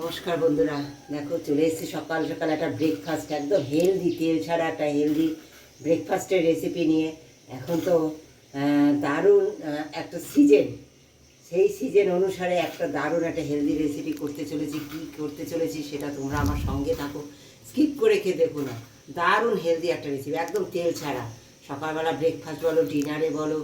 নমস্কার বন্ধুরা। দেখো, চলে এসেছি সকাল সকাল একটা ব্রেকফাস্ট একদম হেলদি তেল ছাড়া একটা হেলদি ব্রেকফাস্টের রেসিপি নিয়ে। এখন তো দারুণ একটা সিজন সেই সিজন অনুসারে একটা দারুণ একটা হেলদি রেসিপি করতে চলেছি। কী করতে চলেছি সেটা তোমরা আমার সঙ্গে থাকো। স্কিপ করে খেয়ে দেখো না। দারুণ হেলদি একটা রেসিপি একদম তেল ছাড়া। সকালবেলা ব্রেকফাস্ট বলো ডিনারে বলো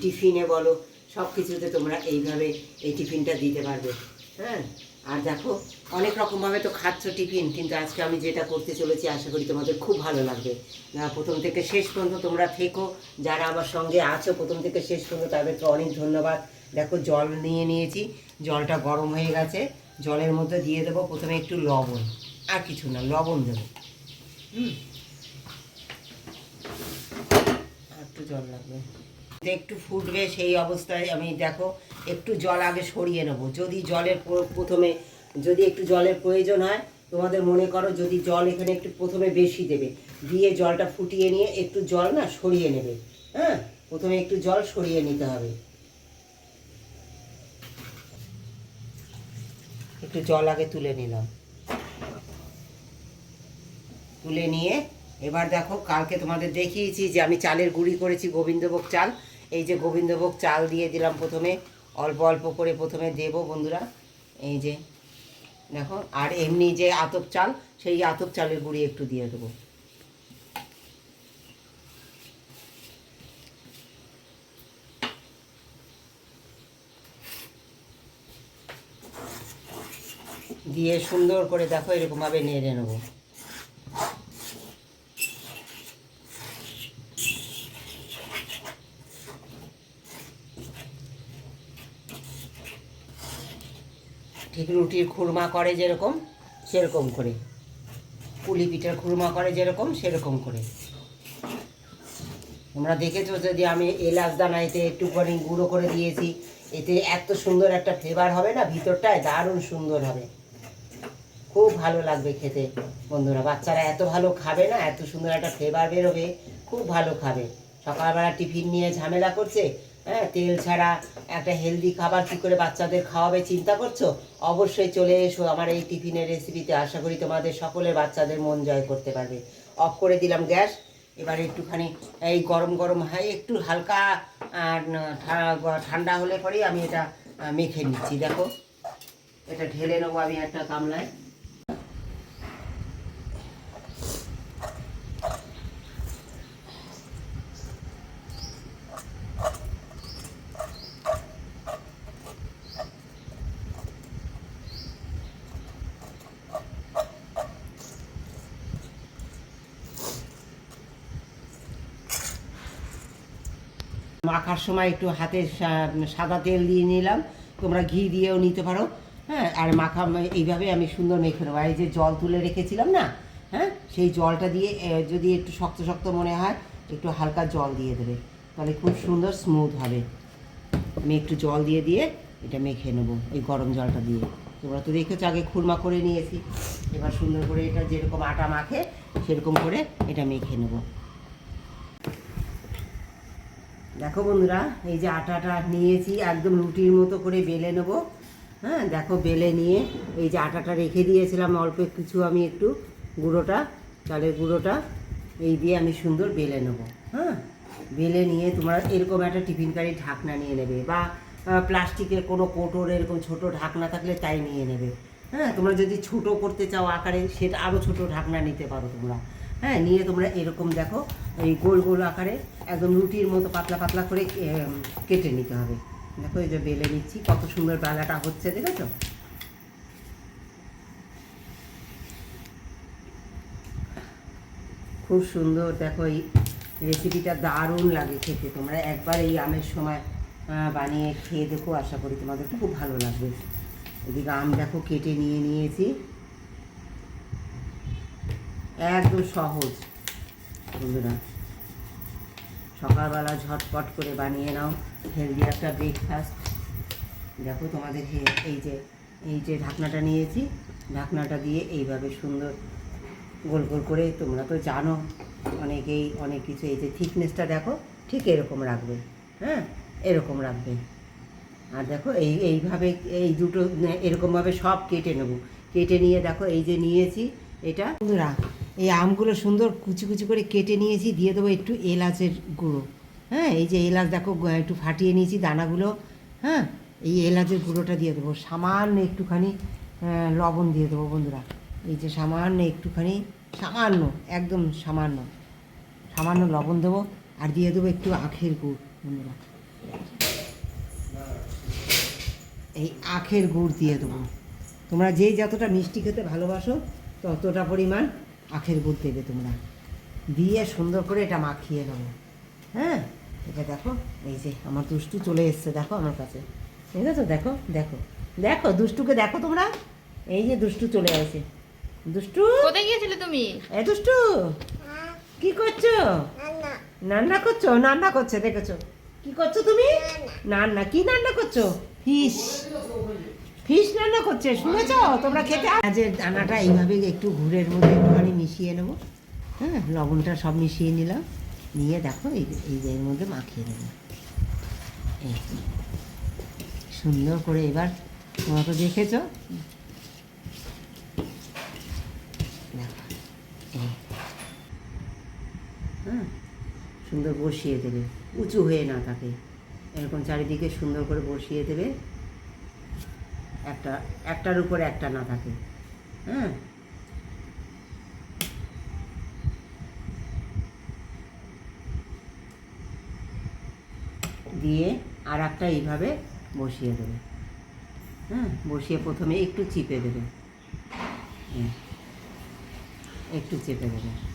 টিফিনে বলো সব কিছুতে তোমরা এইভাবে এই টিফিনটা দিতে পারবে। হ্যাঁ আর দেখো, অনেক রকমভাবে তো খাচ্ছ টিফিন, কিন্তু আজকে আমি যেটা করতে চলেছি, আশা করি তোমাদের খুব ভালো লাগবে। প্রথম থেকে শেষ পর্যন্ত তোমরা থেকো, যারা আমার সঙ্গে আছো, প্রথম থেকে শেষ পর্যন্ত তাদেরকে অনেক ধন্যবাদ। দেখো, জল নিয়ে নিয়েছি, জলটা গরম হয়ে গেছে, জলের মধ্যে দিয়ে দেবো, প্রথমে একটু লবণ, আর কিছু না, লবণ দেবো। হুম। একটু জল লাগবে। একটু ফুটবে সেই অবস্থায় আমি দেখো, একটু জল আগে সরিয়ে নেব। যদি জলের প্রথমে, যদি একটু জলের প্রয়োজন হয়, তোমাদের মনে করো যদি জল এখানে একটু প্রথমে বেশি দেবে, দিয়ে জলটা ফুটিয়ে নিয়ে একটু জল না সরিয়ে নেবে হ্যাঁ? প্রথমে একটু জল সরিয়ে নিতে হবে। একটু জল আগে তুলে নিলাম। তুলে নিয়ে, এবার দেখো কালকে তোমাদের দেখিয়েছি যে আমি চালের গুঁড়ি করেছি, গোবিন্দভোগ চাল। এই যে গোবিন্দভোগ চাল দিয়ে দিলাম প্রথমে, অল্প অল্প করে প্রথমে দেবো বন্ধুরা। এই যে, দেখো, আর এমনি যে আতপ চাল, সেই আতপ চালের গুঁড়ি একটু দিয়ে দেবো। দিয়ে সুন্দর করে দেখো, এরকমভাবে নেড়ে নেব। রুটির খুরমা করে যেরকম, সেরকম করে। পুলি পিঠার খুরমা করে যেরকম, সেরকম করে। তোমরা দেখেছ যদি আমি এলাচ দানা এতে একটুখানি গুঁড়ো করে দিয়েছি, এতে এত সুন্দর একটা ফ্লেভার হবে না? ভিতরটায় দারুণ সুন্দর হবে। খুব ভালো লাগবে খেতে। বন্ধুরা, বাচ্চারা এত ভালো খাবে না? এত সুন্দর একটা ফ্লেভার বেরোবে। খুব ভালো খাবে। সকালবেলা টিফিন নিয়ে ঝামেলা করছে? হ্যাঁ তেল ছাড়া একটা হেলদি খাবার কী করে বাচ্চাদের খাওয়াবে চিন্তা করছ? অবশ্যই চলে এসো আমার এই টিফিনের রেসিপিতে আশা করি তোমাদের সকলের বাচ্চাদের মন জয় করতে পারবে। অফ করে দিলাম গ্যাস। এবার একটুখানি এই গরম গরম হয় একটু হালকা ঠান্ডা হলে পরেই আমি এটা মেখে নিচ্ছি। দেখো, এটা ঢেলে নেব আমি একটা গামলায়। মাখার সময় একটু হাতে সাদা তেল দিয়ে নিলাম। তোমরা ঘি দিয়েও নিতে পারো। হ্যাঁ আর মাখা এইভাবে আমি সুন্দর মেখে নেব। এই যে জল তুলে রেখেছিলাম না হ্যাঁ সেই জলটা দিয়ে যদি একটু শক্ত শক্ত মনে হয়, একটু হালকা জল দিয়ে দেবে। তাহলে খুব সুন্দর স্মুথ হবে। আমি একটু জল দিয়ে দিয়ে এটা মেখে নেব, এই গরম জলটা দিয়ে। তোমরা তো দেখেছ, আগে খুরমা করে নিয়েছি। এবার সুন্দর করে এটা যেরকম আটা মাখে, সেরকম করে এটা মেখে নেব। দেখো বন্ধুরা, এই যে আটাটা নিয়েছি, একদম রুটির মতো করে বেলে নেব। হ্যাঁ দেখো বেলে নিয়ে এই যে আটাটা রেখে দিয়েছিলাম, অল্প কিছু আমি একটু গুঁড়োটা, চালের গুঁড়োটা, এই দিয়ে আমি সুন্দর বেলে নেব। হ্যাঁ বেলে নিয়ে তোমরা এরকম একটা টিফিন কারি ঢাকনা নিয়ে নেবে, বা প্লাস্টিকের কোনো কোটোর এরকম ছোট ঢাকনা থাকলে তাই নিয়ে নেবে। হ্যাঁ তোমরা যদি ছোট করতে চাও আকারে, সেটা আরও ছোট ঢাকনা নিতে পারো তোমরা। হ্যাঁ নিয়ে তোমরা এরকম দেখো, এই গোল গোল আকারে একদম রুটির মতো পাতলা পাতলা করে কেটে নিতে হবে। দেখো, এই যে বেলে নিচ্ছি, কত সুন্দর বেলাটা হচ্ছে, দেখেছ? খুব সুন্দর, দেখো, এই রেসিপিটা দারুণ লাগে খেতে। তোমরা একবার এই আমের সময় বানিয়ে খেয়ে দেখো, আশা করি তোমাদের খুব ভালো লাগবে। এদিকে আম দেখো, কেটে নিয়ে নিয়েছি। একদম সহজ। বন্ধুরা, সকালবেলা ঝটপট করে বানিয়ে নাও হেলদি একটা ব্রেকফাস্ট দেখো তোমাদের এই যে এই যে ঢাকনাটা নিয়েছি, ঢাকনাটা দিয়ে এইভাবে সুন্দর গোল গোল করে তোমরা তো জানো, অনেকেই অনেক কিছু, এই যে থিকনেসটা দেখো, ঠিক এরকম রাখবে হ্যাঁ? এরকম রাখবে। আর দেখো এই, এইভাবে এই দুটো, এরকমভাবে সব কেটে নেব। কেটে নিয়ে দেখো, এই যে নিয়েছি, এটা বন্ধুরা এই আমগুলো সুন্দর কুচি কুচি করে কেটে নিয়েছি, দিয়ে দেবো একটু এলাচের গুঁড়ো। হ্যাঁ এই যে এলাচ দেখো একটু ফাটিয়ে নিয়েছি দানাগুলো হ্যাঁ এই এলাচের গুঁড়োটা দিয়ে দেবো। সামান্য একটুখানি লবণ দিয়ে দেবো বন্ধুরা। এই যে সামান্য একটুখানি, সামান্য, একদম সামান্য সামান্য লবণ দেবো, আর দিয়ে দেবো একটু আখের গুড় বন্ধুরা। এই আখের গুড় দিয়ে দেবো। তোমরা যে যতটা মিষ্টি খেতে ভালোবাসো, ততটা পরিমাণ আখের গুড় দেবে তোমরা। দিয়ে সুন্দর করে এটা মাখিয়ে নেব হ্যাঁ? এটা দেখো এই যে আমার দুষ্টু চলে এসছে দেখো আমার কাছে। ঠিক আছে দেখো দেখো। দেখো দুষ্টুকে দেখো তোমরা। এই যে দুষ্টু চলে আসে। দুষ্টু? কোথায় গিয়েছিলে তুমি? এ দুষ্টু! কি করছ? নান্না করছ? নান্না করছে দেখেছ? কি করছ তুমি? নান্না। কি রান্না করছ? ফিশ ফিশ রান্না করছে, শুনেছো? তোমরা খেতে আজের দানাটা এইভাবে একটু ঘুরের মধ্যে একটুখানি মিশিয়ে নেব। হ্যাঁ লবণটা সব মিশিয়ে নিলাম। নিয়ে দেখো, এই এই মধ্যে মাখিয়ে নেব। এই, সুন্দর করে এবার তোমরা তো দেখেছ। হ্যাঁ সুন্দর বসিয়ে দেবে। উঁচু হয়ে না থাকে। এরকম চারিদিকে সুন্দর করে বসিয়ে দেবে। একটা, একটার উপরে একটা না থাকে। হ্যাঁ? দিয়ে আর একটা এইভাবে বসিয়ে দেবে। হ্যাঁ? বসিয়ে প্রথমে একটু চিপে দেবে। হুম। একটু চেপে দেবে।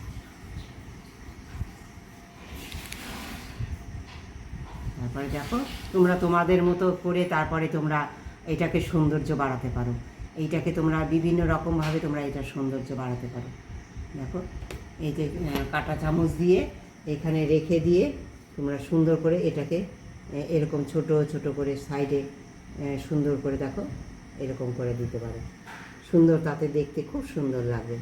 তারপরে দেখো, তোমরা তোমাদের মতো করে তারপরে তোমরা এটাকে সৌন্দর্য বাড়াতে পারো। এইটাকে তোমরা বিভিন্ন রকমভাবে তোমরা এটার সৌন্দর্য বাড়াতে পারো। দেখো, এই যে কাঁটা চামচ দিয়ে এখানে রেখে দিয়ে তোমরা সুন্দর করে এটাকে এরকম ছোট ছোট করে সাইডে সুন্দর করে দেখো, এরকম করে দিতে পারো। সুন্দর, তাতে দেখতে খুব সুন্দর লাগবে।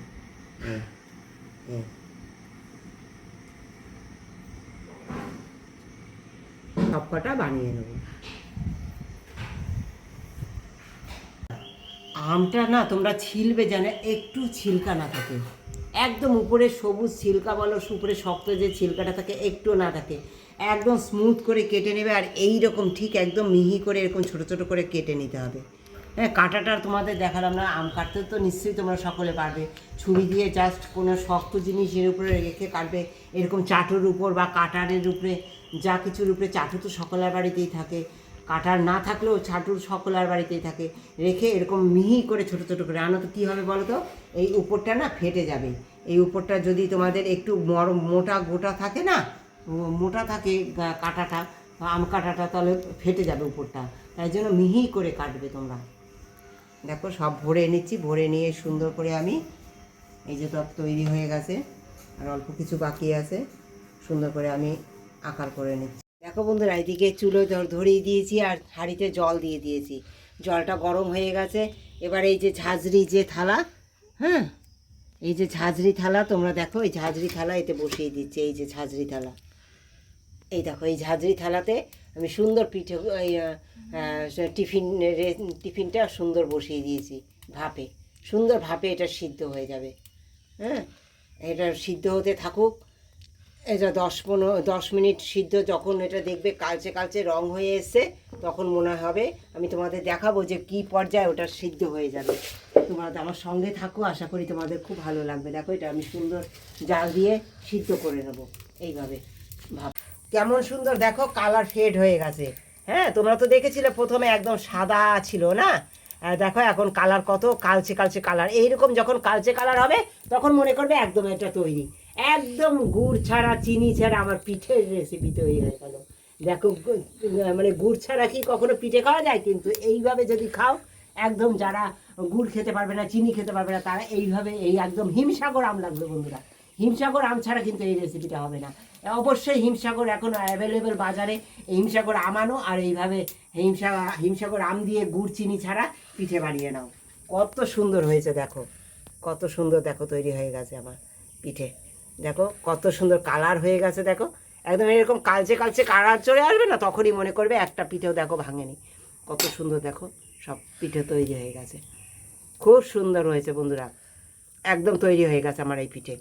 সব কটা বানিয়ে নেব। আমটা না তোমরা ছিলবে যেন একটু ছিলকা না থাকে। একদম উপরে সবুজ ছিলকা বলো, উপরে শক্ত যে ছিলকাটা থাকে একটু না থাকে। একদম স্মুথ করে কেটে নেবে আর এই রকম ঠিক একদম মিহি করে এরকম ছোট ছোট করে কেটে নিতে হবে। হ্যাঁ কাঁটাটা তোমাদের দেখালাম না, আম কাটতে তো নিশ্চয়ই তোমরা সকলে পারবে। ছুরি দিয়ে জাস্ট কোনো শক্ত জিনিস এর উপরে রেখে কাটবে, এরকম চাটুর উপর বা কাটারের উপরে, যা কিছুর উপরে চাটু তো সকলের বাড়িতেই থাকে। কাটার না থাকলেও ছাটুর সকলের বাড়িতেই থাকে। রেখে এরকম মিহি করে ছোট ছোট করে। আনো তো কী হবে বলো তো এই উপরটা না ফেটে যাবে। এই উপরটা যদি তোমাদের একটু বড় মোটা গোটা থাকে না মোটা থাকে কাঁটাটা আম কাঁটাটা তাহলে ফেটে যাবে উপরটা। তাই জন্য মিহি করে কাটবে তোমরা। দেখো, সব ভরে নিচ্ছি। ভরে নিয়ে সুন্দর করে আমি এই যে টপ তৈরি হয়ে গেছে। আর অল্প কিছু বাকি আছে। সুন্দর করে আমি আকার করে নিচ্ছি। দেখো বন্ধুরা এদিকে চুলো ধর- ধরিয়ে দিয়েছি আর হাঁড়িতে জল দিয়ে দিয়েছি। জলটা গরম হয়ে গেছে। এবার এই যে ঝাঁঝরি যে থালা হ্যাঁ? এই যে ঝাঁঝরি থালা তোমরা দেখো এই ঝাঁঝরি থালা এতে বসিয়ে দিচ্ছে এই যে ঝাঁঝরি থালা। এই দেখো এই ঝাঁঝরি থালাতে আমি সুন্দর পিঠে আহ, টিফিন টিফিনটা সুন্দর বসিয়ে দিয়েছি ভাপে। সুন্দর ভাপে এটা সিদ্ধ হয়ে যাবে হ্যাঁ? এটা সিদ্ধ হতে থাকুক এটা দশ পনেরো, দশ মিনিট সিদ্ধ যখন এটা দেখবে কালচে কালচে রং হয়ে এসছে, তখন মনে হবে আমি তোমাদের দেখাবো যে কি পর্যায়ে ওটা সিদ্ধ হয়ে যাবে। তোমরা আমার সঙ্গে থাকো, আশা করি তোমাদের খুব ভালো লাগবে। দেখো এটা আমি সুন্দর জাল দিয়ে সিদ্ধ করে নেব। এইভাবে ভাব। কেমন সুন্দর, দেখো কালার ফেড হয়ে গেছে। হ্যাঁ তোমরা তো দেখেছিলে প্রথমে একদম সাদা ছিল না? দেখো এখন কালার কত কালচে কালচে কালার। এইরকম যখন কালচে কালার হবে, তখন মনে করবে একদম এটা তৈরি। একদম গুড় ছাড়া, চিনি ছাড়া আমার পিঠের রেসিপি তৈরি হয়ে গেল। দেখো মানে গুড় ছাড়া কি কখনো পিঠে খাওয়া যায়? কিন্তু এইভাবে যদি খাও, একদম যারা গুড় খেতে পারবে না, চিনি খেতে পারবে না, তারা এইভাবে এই একদম হিমসাগর আম লাগবে বন্ধুরা। হিমসাগর আম ছাড়া কিন্তু এই রেসিপিটা হবে না। অবশ্যই হিমসাগর এখন অ্যাভেলেবেল বাজারে, হিমসাগর আমানো আর এইভাবে হিমসা, হিমসাগর আম দিয়ে গুড়, চিনি ছাড়া পিঠে বানিয়ে নাও। কত সুন্দর হয়েছে, দেখো। কত সুন্দর, দেখো, তৈরি হয়ে গেছে আমার পিঠে। দেখো, কত সুন্দর কালার হয়ে গেছে, দেখো। একদম এরকম কালচে কালচে কালার চলে আসবে না, তখনই মনে করবে একটা পিঠেও দেখো ভাঙেনি। কত সুন্দর, দেখো, সব পিঠে তৈরি হয়ে গেছে। খুব সুন্দর হয়েছে বন্ধুরা, একদম তৈরি হয়ে গেছে আমার এই পিঠে।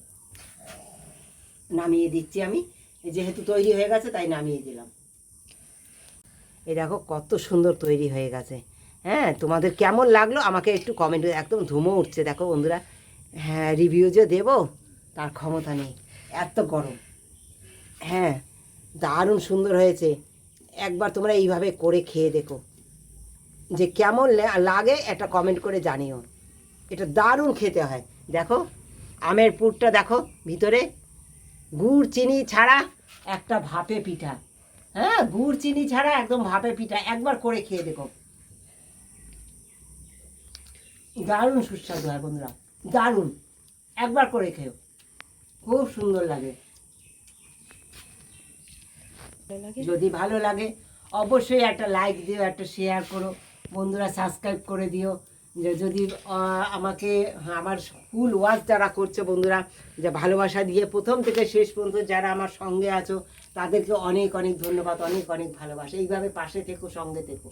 নামিয়ে দিচ্ছি আমি যেহেতু তৈরি হয়ে গেছে, তাই নামিয়ে দিলাম। এই দেখো, কত সুন্দর তৈরি হয়ে গেছে। হ্যাঁ তোমাদের কেমন লাগল আমাকে একটু কমেন্ট একদম ধুমো উঠছে, দেখো বন্ধুরা। হ্যাঁ রিভিউ যে দেবো তার ক্ষমতা নেই। এত গরম। হ্যাঁ দারুণ সুন্দর হয়েছে। একবার তোমরা এইভাবে করে খেয়ে দেখো। যে কেমন লাগে একটা কমেন্ট করে জানিও। এটা দারুণ খেতে হয়। দেখো, আমের পুরটা দেখো ভিতরে। গুড়, চিনি ছাড়া একটা ভাপে পিঠা। হ্যাঁ গুড়, চিনি ছাড়া একদম ভাপে পিঠা। একবার করে খেয়ে দেখো। দারুণ সুস্বাদু হয় বন্ধুরা। দারুণ। একবার করে খেও। খুব সুন্দর লাগে। যদি ভালো লাগে অবশ্যই একটা লাইক দিও একটা শেয়ার করো। বন্ধুরা সাবস্ক্রাইব করে দিও। যে যদি আমাকে আমার ফুল ওয়াচ যারা করছে বন্ধুরা যে ভালোবাসা দিয়ে প্রথম থেকে শেষ পর্যন্ত যারা আমার সঙ্গে আছো তাদেরকে অনেক অনেক ধন্যবাদ অনেক অনেক ভালোবাসা। এইভাবে পাশে থেকো সঙ্গে থেকো।